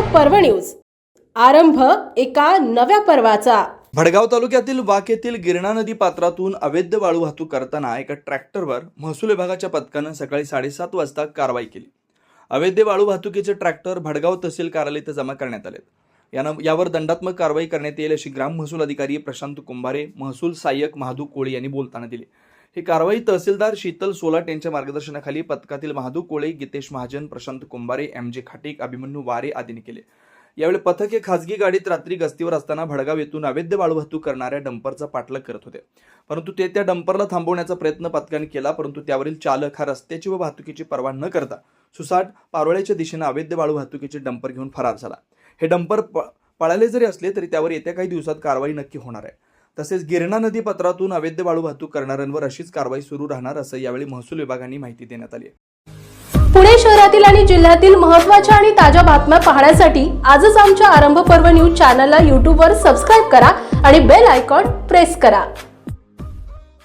पर्व न्यूज. आरंभ एका नव्या पर्वाचा. भडगाव तालुक्यातील वाकेतील गिरणा नदी पात्रातून अवैध वाळू वाहतूक करताना एका ट्रॅक्टरवर महसूल विभागाच्या पथकानं सकाळी साडेसात वाजता कारवाई केली. अवैध वाळू वाहतुकीचे ट्रॅक्टर भडगाव तहसील कार्यालय इथं जमा करण्यात आले यानं यावर दंडात्मक कारवाई करण्यात येईल अशी ग्राम महसूल अधिकारी प्रशांत कुंभारे महसूल सहाय्यक महादू कोळी यांनी बोलताना दिली. ही कारवाई तहसीलदार शीतल सोलाट यांच्या मार्गदर्शनाखाली पथकातील महादू कोळे गीतेश महाजन प्रशांत कुंभारे एम जे खाटीक अभिमन्यू वारे आदींनी केले. यावेळी पथक हे खासगी गाडीत रात्री गस्तीवर असताना भडगाव येथून अवैध वाळू वाहतूक करणाऱ्या डंपरचा पाठलाग करत होते. परंतु ते त्या डंपरला थांबवण्याचा प्रयत्न पथकाने केला परंतु त्यावरील चालक हा रस्त्याची व वाहतुकीची पर्वा न करता सुसाट पारोळ्याच्या दिशेनं अवैध वाळू वाहतुकीचे डंपर घेऊन फरार झाला. हे डंपर प- पळाले जरी असले तरी त्यावर येत्या काही दिवसात कारवाई नक्की होणार आहे. तसेच गिरणा नदी पत्रातून अवैध वाळू वाहतूक करणाऱ्यांवर अशीच कारवाई सुरू राहणार असं यावेळी महसूल विभागाने माहिती देण्यात आली पुणे शहरातील आणि जिल्ह्यातील महत्त्वाच्या आणि ताज्या बातम्या पाहण्यासाठी आजच आमच्या आरंभ पर्व न्यूज चॅनलला यूट्यूबवर सबस्क्राईब करा आणि बेल आयकॉन प्रेस करा.